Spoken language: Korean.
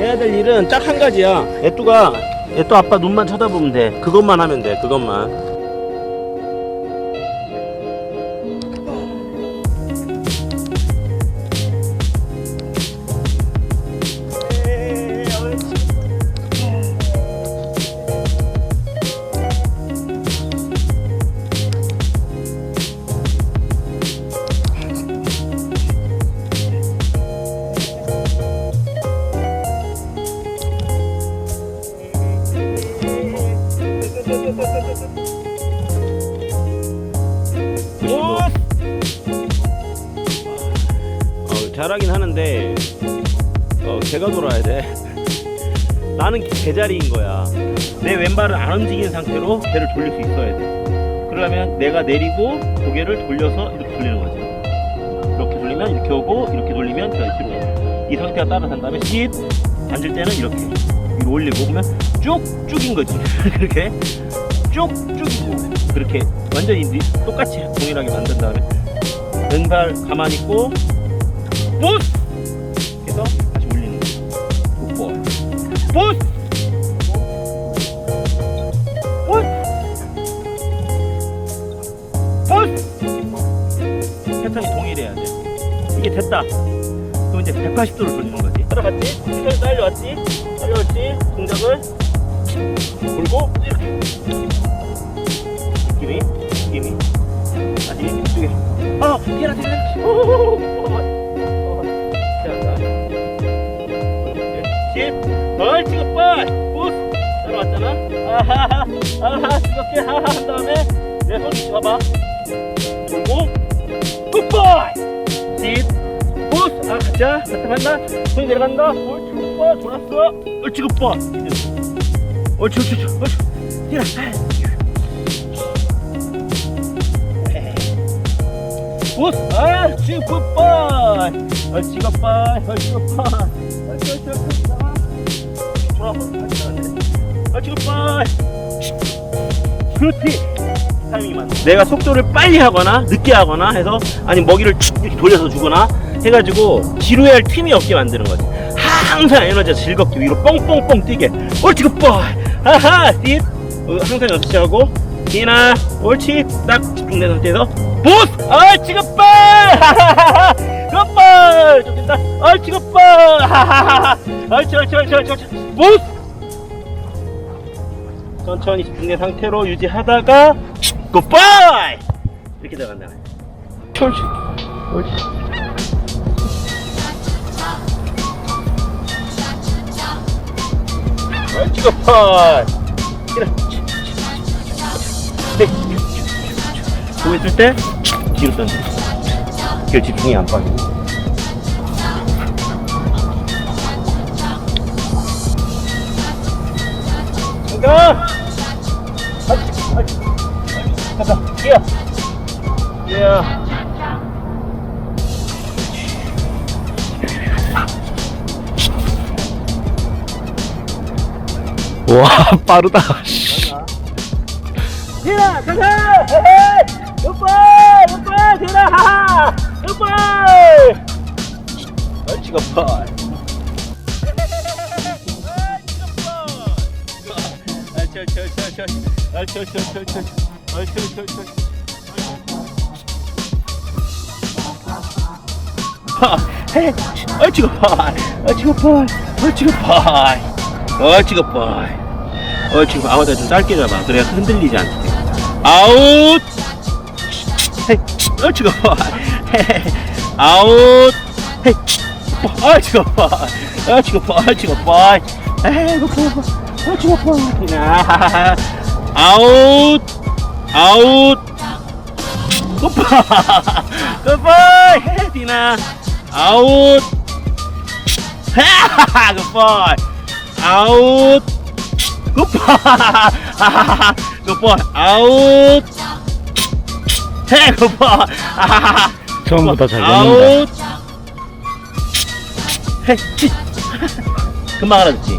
해야 될 일은 딱 한 가지야. 애뚜가 애뚜 아빠 눈만 쳐다보면 돼. 그것만 하면 돼. 그것만. 어, 잘하긴 하는데 어, 개가 돌아야 돼. 나는 개자리인 거야. 내 왼발을 안 움직이는 상태로 배를 돌릴 수 있어야 돼. 그러려면 내가 내리고 고개를 돌려서 이렇게 돌리는 거지. 이렇게 돌리면 이렇게 오고 이렇게 돌리면 저 뒤로 오고. 이 상태가 따라산 다음에 씩 앉을 때는 이렇게 위로 올리고 보면 쭉쭉인 거지. 그렇게 쭉쭉이고 그렇게 완전히 니- 똑같이 동일하게 만든 다음에 왼발 가만히 있고 보스 해서 다시 올리는 거 굿볼 보스 보스 보스 패턴이 동일해야 돼 이게 됐다. 그럼 이제 180도를 돌리는 거지. 따라갔지? 시간이 딸려왔지? 딸려왔지? 동작을? 돌고 Give me, give me. 아니, 이쪽에. 아, 개나 개나. 널 지금 빨! 우스! 따라왔잖아? 아하하! 아하! 이렇게 하하! 한 다음에 내손 잡아. 돌고, 굿바이! 딥, 우스! 아, 가자. 나타난다. 손이 내려간다. 옳지, 굿바이. 돌았어. 옳지, 굿바이. 옳지, 옳지, 옳지. 굿! 아, 지갑바이! 그렇지! 타이밍이 맞네. 내가 속도를 빨리 하거나, 늦게 하거나 해서, 아니, 먹이를 쭉 이렇게 돌려서 주거나 해가지고, 지루해할 틈이 없게 만드는 거지. 항상 에너지가 즐겁게 위로 뻥뻥뻥 뛰게. 옳지, 굿바이! 하하! 딥! 어, 항상 연습 하고, 디나, 옳지! 딱 집중된 상태에서, 보스! 아, 지갑발! 지갑발! 좀 된다. 아, 지갑발! 옳지, 옳지, 옳지, 옳지, 옳지. 보스! 천천히 집중된 상태로 유지하다가, 굿바이! 이렇게 들어간다. 옳지, 옳지. 옳지, 굿바이! 이래. 보고 있을 때 뒤로 던져. 그 집중이 안 빠지고. 가! 가자, 뛰어! 뛰어! 와 빠르다 뛰어! 가자! 헤헤! 6번! 6번! 대라! 하하! 6번! 멸치가 번! 얼치고 파이 얼치고 파이 얼치고 파이 얼치고 파이 얼치고 아마도 좀 짧게 잡아 그래야 흔들리지 않게 아웃 헤이 어 죽어봐 아웃 헤이 어 죽어봐 어 죽어봐 어 죽어봐 에이 고파 어 죽어봐 아웃 아웃 고파 고파 헤이 디나 아웃 하하하 고파 아웃 고파 고파 아웃 태그봐 처음부터 잘 아웃. 먹는다. 해, 치. 금방 알아듣지.